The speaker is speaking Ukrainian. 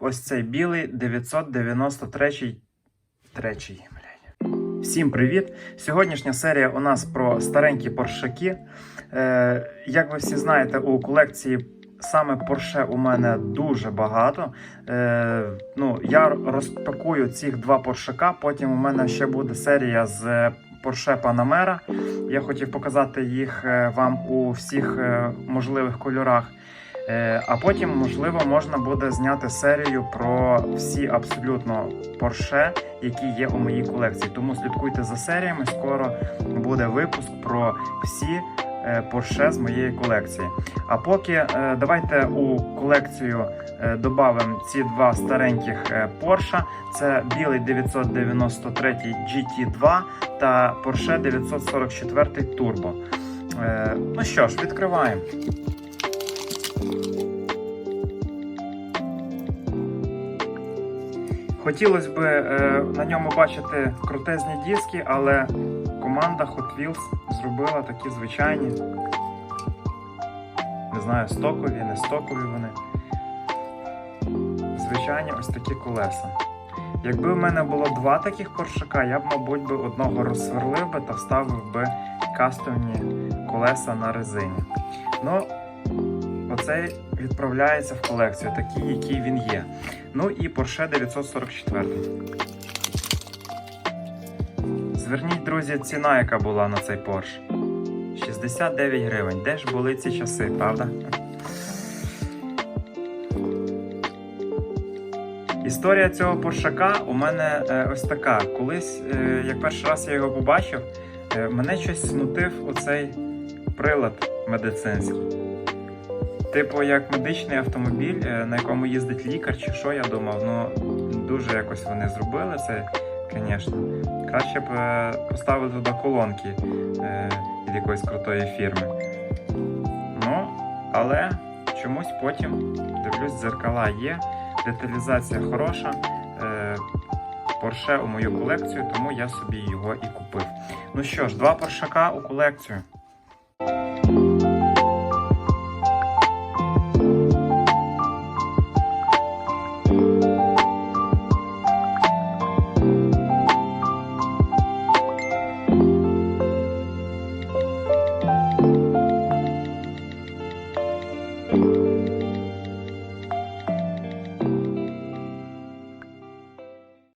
ось цей білий 993 третій. блядь. Всім привіт! Сьогоднішня серія у нас про старенькі поршаки. Е, як ви всі знаєте, у колекції саме Porsche у мене дуже багато. Е, ну, я розпакую цих два поршака. Потім у мене ще буде серія з Porsche Panamera. Я хотів показати їх е, вам у всіх е, можливих кольорах. Е, А потім, можливо, можна буде зняти серію про всі абсолютно Porsche, які є у моїй колекції. Тому слідкуйте за серіями. Скоро буде випуск про всі е, Porsche з моєї колекції. А поки е, давайте у колекцію е, додамо ці два стареньких Porsche. Це білий 993 GT2 та Porsche 944 Turbo. Ну що ж, відкриваємо. Хотілося б е, на ньому бачити крутезні диски, але команда Hot Wheels зробила такі звичайні. Не знаю, стокові, не стокові вони. Звичайні ось такі колеса. Якби в мене було два таких поршака, я б, мабуть, би одного розсверлив би та вставив би кастомні колеса на резині. Ну, оцей відправляється в колекцію, такий, який він є. Ну і Porsche 944. Зверніть, друзі, ціна, яка була на цей Porsche. 69 гривень. Де ж були ці часи, правда? Історія цього поршака у мене е, ось така. Колись, е, як перший раз я його побачив, е, мене щось смутив оцей прилад медицинський. Типу, як медичний автомобіль, е, на якому їздить лікар, чи що я думав, ну дуже якось вони зробили це, звісно. Краще б е, поставили туди колонки е, від якоїсь крутої фірми. Ну, але чомусь потім дивлюсь, дзеркала є, деталізація хороша. Порше у мою колекцію, тому я собі його і купив. Ну що ж, два поршака у колекцію.